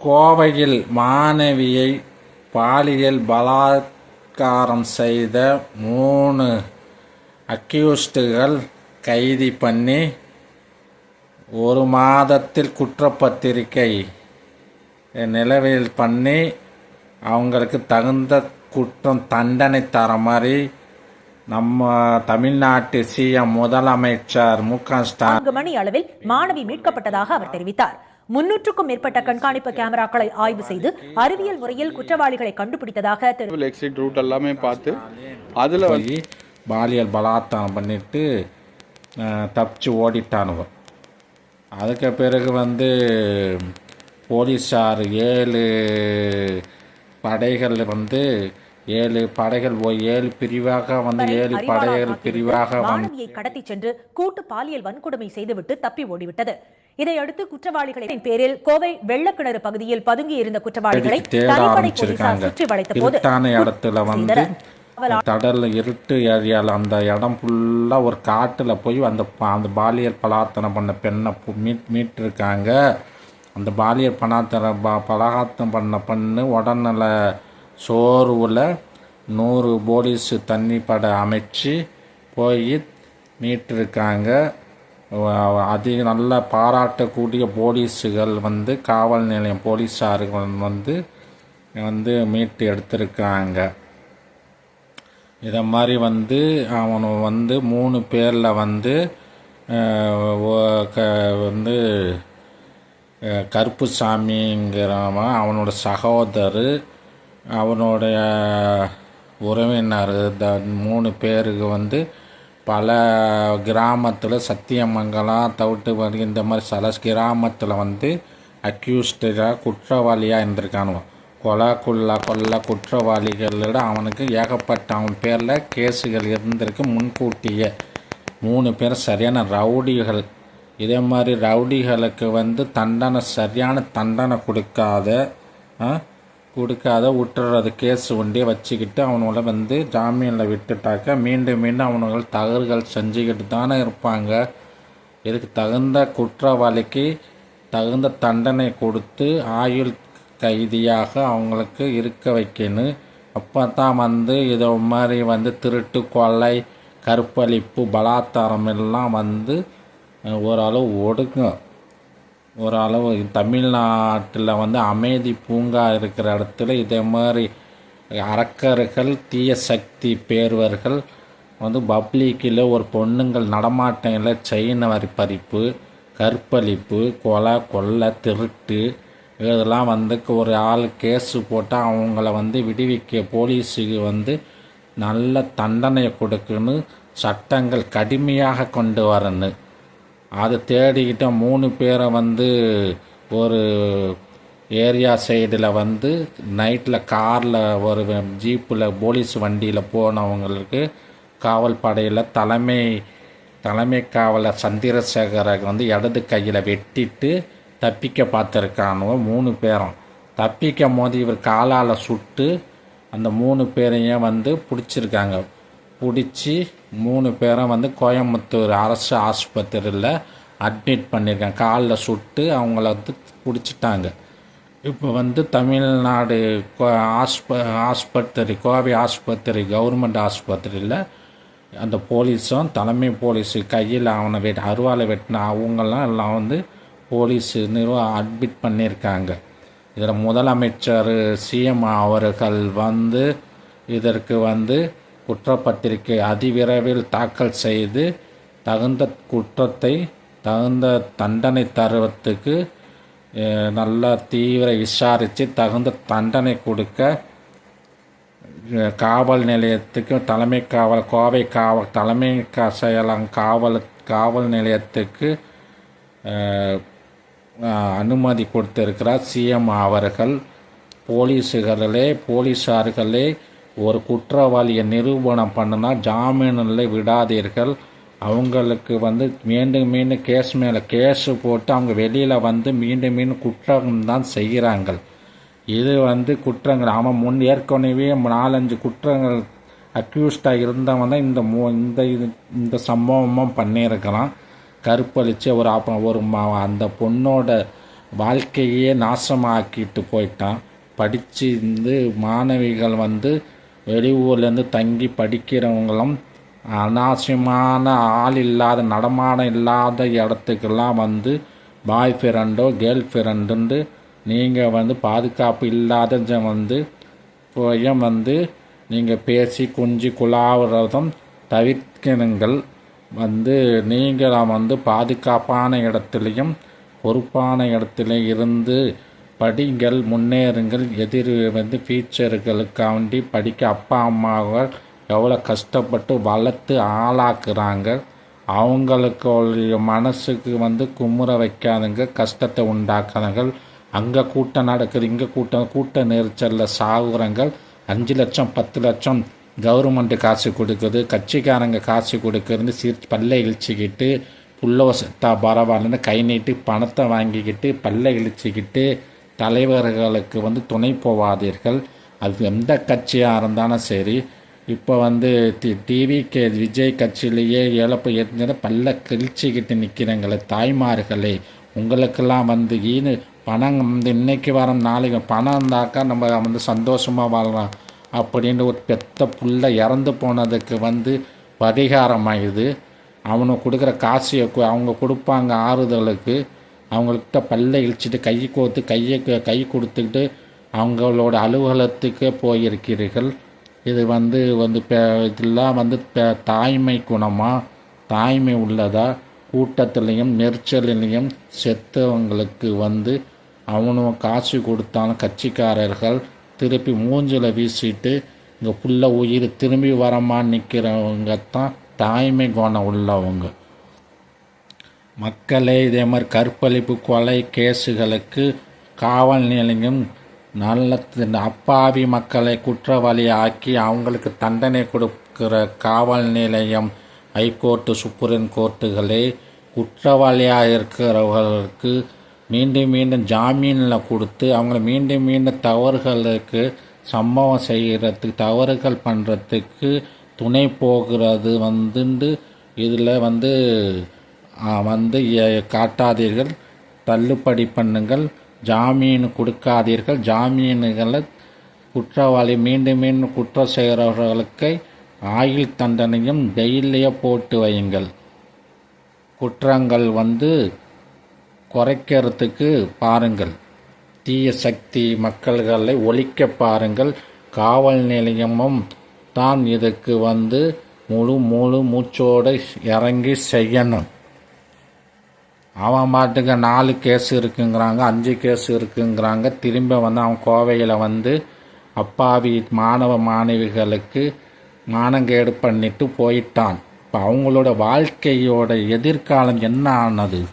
கோவையில் மாணவியை பாலியல் பலாத்காரம் செய்த மூணு அக்யூஸ்டுகள் கைது பண்ணி ஒரு மாதத்தில் குற்றப்பத்திரிக்கை நிலவில் பண்ணி அவங்களுக்கு தகுந்த குற்றம் தண்டனை தர மாதிரி நம்ம தமிழ்நாட்டு சிஎம் முதலமைச்சர் மு க ஸ்டாலின் மணி அளவில் மாணவி மீட்கப்பட்டதாக அவர் தெரிவித்தார். முன்னூற்றுக்கும் மேற்பட்ட கண்காணிப்பு கேமராக்களை ஆய்வு செய்து அறிவியல் முறையில் குற்றவாளிகளை கண்டுபிடித்ததாக எக்ஸிட் ரூட் எல்லாமே பார்த்து அதில் வந்து பாலியல் பலாத்காரம் பண்ணிட்டு தப்பிச்சு ஓடிட்டானுங்க. அதுக்கு பிறகு வந்து போலீஸார் ஏழு படைகள் வந்து ஏழு படைகள் ஏழு பிரிவாக வந்து ஏழு படைகள் பிரிவாக கடத்தி சென்று கூட்டு பாலியல் வன்கொடுமை செய்துவிட்டு தப்பி ஓடிவிட்டது. இதையடுத்து குற்றவாளிகளின் பேரில் கோவை வெள்ளக்கிணறு பகுதியில் பதுங்கி இருந்த குற்றவாளிகளை தனிப்படை போலீசார் சுற்றி வளைத்த போது இடத்துல வந்து. கடல் இருட்டு ஏரியாவில் அந்த இடம் ஃபுல்லாக ஒரு காட்டில் போய் அந்த அந்த பாலியல் பலாத்தனம் பண்ண பெண்ணை மீட் மீட்டிருக்காங்க அந்த பாலியல் பலாத்தன பா பலாத்தனம் பண்ண பெண்ணு உடல்நல சோர்வில் நூறு போலீஸு தண்ணி பட அமைச்சு போய் மீட்டிருக்காங்க அதிக நல்ல பாராட்டக்கூடிய போலீஸுகள் வந்து காவல் நிலையம் போலீஸார்கள் வந்து வந்து மீட்டு எடுத்திருக்காங்க இதை மாதிரி வந்து அவன் வந்து மூணு பேரில் வந்து க- வந்து கருப்பு கருப்புசாமிங்கிறவன் அவனோட சகோதரர் அவனுடைய உறவினர் த மூணு பேருக்கு வந்து பல கிராமத்தில் சத்தியமங்கலம் தவிட்டு இந்த மாதிரி சில கிராமத்தில் வந்து அக்யூஸ்டாக குற்றவாளியாக இருந்திருக்கானுவன் கொலை கொள்ள கொல்ல குற்றவாளிகளோட அவனுக்கு ஏகப்பட்ட அவன் பேரில் கேஸுகள் இருந்திருக்கு முன்கூட்டியே. மூணு பேர் சரியான ரவுடிகள். இதே மாதிரி ரவுடிகளுக்கு வந்து தண்டனை சரியான தண்டனை கொடுக்காத கொடுக்காத விட்டுறது கேஸ் ஒண்டியே வச்சுக்கிட்டு அவனுங்களை வந்து ஜாமீனில் விட்டுட்டாக்க மீண்டும் மீண்டும் அவனுங்கள் தகர்கள் செஞ்சுக்கிட்டு தானே இருப்பாங்க. இதுக்கு தகுந்த குற்றவாளிக்கு தகுந்த தண்டனை கொடுத்து ஆயுள் கைதியாக அவங்களுக்கு இருக்க வைக்கணும். அப்போ தான் வந்து இதை மாதிரி வந்து திருட்டு கொலை கற்பழிப்பு பலாத்தாரம் எல்லாம் வந்து ஓரளவு ஒடுங்கும். ஓரளவு தமிழ்நாட்டில் வந்து அமைதி பூங்கா இருக்கிற இடத்துல இதே மாதிரி அரக்கர்கள் தீய சக்தி பேர்வர்கள் வந்து பப்ளிக்கில் ஒரு பொண்ணுங்கள் நடமாட்டங்களில் செயின் வரி பறிப்பு கற்பழிப்பு கொலை கொள்ளை திருட்டு இதெல்லாம் வந்து ஒரு ஆள் கேஸு போட்டால் அவங்கள வந்து விடுவிக்க போலீஸுக்கு வந்து நல்ல தண்டனையை கொடுக்குன்னு சட்டங்கள் கடுமையாக கொண்டு வரணும். அதை தேடிக்கிட்ட மூணு பேரை வந்து ஒரு ஏரியா சைடில் வந்து நைட்டில் காரில் ஒரு ஜீப்பில் போலீஸ் வண்டியில் போனவங்களுக்கு காவல் படையில் தலைமை தலைமை காவலர் சந்திரசேகரை வந்து இடது கையில் வெட்டிட்டு தப்பிக்க பார்த்துருக்கானுவ மூணு பேரும். தப்பிக்கும் போது இவர் காலால் சுட்டு அந்த மூணு பேரையும் வந்து பிடிச்சிருக்காங்க. பிடிச்சி மூணு பேரும் வந்து கோயம்புத்தூர் அரசு ஆஸ்பத்திரியில் அட்மிட் பண்ணியிருக்காங்க காலில் சுட்டு அவங்கள வந்து பிடிச்சிட்டாங்க. இப்போ வந்து தமிழ்நாடு கோ- ஆஸ்ப ஆஸ்பத்திரி கோவை ஆஸ்பத்திரி கவர்மெண்ட் ஆஸ்பத்திரியில் அந்த போலீஸும் தலைமை போலீஸு கையில் அவனை வெட் அருவாலை வெட்டின அவங்கெல்லாம் எல்லாம் வந்து போலீஸ் நிர்வாகம் அட்மிட் பண்ணியிருக்காங்க இதில் முதலமைச்சர் சிஎம் அவர்கள் வந்து இதற்கு வந்து குற்றப்பத்திரிகை அதிவிரைவில் தாக்கல் செய்து தகுந்த குற்றத்தை தகுந்த தண்டனை தருவதுக்கு நல்லா தீவிர விசாரித்து தகுந்த தண்டனை கொடுக்க காவல் நிலையத்துக்கு தலைமை காவல் கோவை காவல் தலைமை செயலம் காவல் காவல் நிலையத்துக்கு அனுமதி கொடுத்திருக்கிறார் சிஎம் அவர்கள். போலீஸுகளிலே போலீஸார்களே ஒரு குற்றவாளியை நிரூபணம் பண்ணுனா ஜாமீனில் விடாதீர்கள். அவங்களுக்கு வந்து மீண்டும் மீண்டும் கேஸ் மேலே கேஸு போட்டு அவங்க வெளியில் வந்து மீண்டும் மீண்டும் குற்றம் தான் செய்கிறாங்க இது வந்து குற்றங்கள். அவன் முன் ஏற்கனவே நாலஞ்சு குற்றங்கள் அக்யூஸ்டாக இருந்தவன் தான் இந்த மூ இந்த இது இந்த சம்பவமும் பண்ணியிருக்கிறான். கருப்பளித்து ஒரு அப்ப ஒரு அந்த பொண்ணோட வாழ்க்கையே நாசமாக்கிட்டு போயிட்டான். படித்து இருந்து மாணவிகள் வந்து வெளியூர்லேருந்து தங்கி படிக்கிறவங்களும் அனாவசியமான ஆள் இல்லாத நடமாடம் இல்லாத இடத்துக்கெல்லாம் வந்து பாய் ஃப்ரெண்டோ கேர்ள் ஃப்ரெண்டுன்னு நீங்கள் வந்து பாதுகாப்பு இல்லாத வந்து போய் வந்து நீங்கள் பேசி குஞ்சு குழாவுறதும் தவிர்க்கணுங்கள். வந்து நீங்கள் வந்து பாதுகாப்பான இடத்துலையும் பொறுப்பான இடத்துல இருந்து படிங்கள் முன்னேறுங்கள். எதிர் வந்து ஃபியூச்சர்களுக்காண்டி படிக்க அப்பா அம்மாவை எவ்வளோ கஷ்டப்பட்டு வளர்த்து ஆளாக்குறாங்க. அவங்களுக்கு மனசுக்கு வந்து குமுற வைக்காதுங்க. கஷ்டத்தை உண்டாக்குறாங்க அங்கே கூட்டம் நடக்குது இங்கே கூட்டம் கூட்ட நெரிச்சலில் சாகுறங்கள் அஞ்சு லட்சம் பத்து லட்சம் கவர்மெண்ட் காசு கொடுக்குது. கட்சிக்காரங்க காசு கொடுக்குறது சிரிச்சு பல்லை இழிச்சிக்கிட்டு புள்ள செத்தா பரவாயில்லன்னு கை நீட்டி பணத்தை வாங்கிக்கிட்டு பல்லை இழிச்சிக்கிட்டு தலைவர்களுக்கு வந்து துணை போவாதீர்கள். அது எந்த கட்சியாக இருந்தாலும் சரி. இப்போ வந்து டி டிவி கே விஜய் கட்சியிலேயே இழப்பு ஏற்கனவே பல்ல கிழிச்சிக்கிட்டு நிற்கிறங்களே தாய்மார்களே. உங்களுக்கெல்லாம் வந்து ஈனு பணம் வந்து இன்னைக்கு வரோம் நாளைக்கு பணம் இருந்தாக்கா நம்ம வந்து சந்தோஷமாக வாழலாம் அப்படின்னு ஒரு பெத்த புள்ள இறந்து போனதுக்கு வந்து பரிகாரமாகுது அவனுக்கு கொடுக்குற காசியை அவங்க கொடுப்பாங்க ஆறுதலுக்கு. அவங்கள்ட்ட பல்ல இழிச்சிட்டு கை கோத்து கையை க- கை கொடுத்துக்கிட்டு அவங்களோட அலுவலகத்துக்கு போயிருக்கிறீர்கள். இது வந்து வந்து இதெல்லாம் வந்து தாய்மை குணமாக தாய்மை உள்ளதா? கூட்டத்துலேயும் நெரிச்சல்லையும் செத்தவங்களுக்கு வந்து அவனும் காசு கொடுத்தாலும் கட்சிக்காரர்கள் திருப்பி மூஞ்சில் வீசிட்டு இங்கே புள்ள உயிர் திரும்பி வரமான்னு நிற்கிறவங்க தான் தாய்மை குணம் உள்ளவங்க. மக்களே இதே மாதிரி கற்பழிப்பு கொலை கேஸுகளுக்கு காவல் நிலையம் நல்ல அப்பாவி மக்களை குற்றவாளி ஆக்கி அவங்களுக்கு தண்டனை கொடுக்கிற காவல் நிலையம் ஹைகோர்ட்டு சுப்ரீம் கோர்ட்டுகளே குற்றவாளியாக இருக்கிறவர்களுக்கு மீண்டும் மீண்டும் ஜாமீனில் கொடுத்து அவங்கள மீண்டும் மீண்டும் தவறுகளுக்கு சம்பவம் செய்கிறதுக்கு தவறுகள் பண்ணுறதுக்கு துணை போகிறது வந்துண்டு. இதில் வந்து வந்து காட்டாதீர்கள். தள்ளுபடி பண்ணுங்கள். ஜாமீன் கொடுக்காதீர்கள். ஜாமீன்களை குற்றவாளி மீண்டும் மீண்டும் குற்றம் செய்கிறவர்களுக்கு ஆயுள் தண்டனையும் ஜெயிலையே போட்டு வையுங்கள். குற்றங்கள் வந்து குறைக்கிறதுக்கு பாருங்கள். தீய சக்தி மக்கள்களை ஒழிக்க பாருங்கள். காவல் நிலையமும் தான் இதுக்கு வந்து முழு முழு மூச்சோடு இறங்கி செய்யணும். அவன் பாட்டுக்கு நாலு கேஸ் இருக்குங்கிறாங்க அஞ்சு கேஸ் இருக்குங்கிறாங்க. திரும்ப வந்து அவன் கோவையில் வந்து அப்பாவி மாணவ மாணவிகளுக்கு மானங்கேடு பண்ணிட்டு போயிட்டான். இப்போ அவங்களோட வாழ்க்கையோட எதிர்காலம் என்ன ஆனது?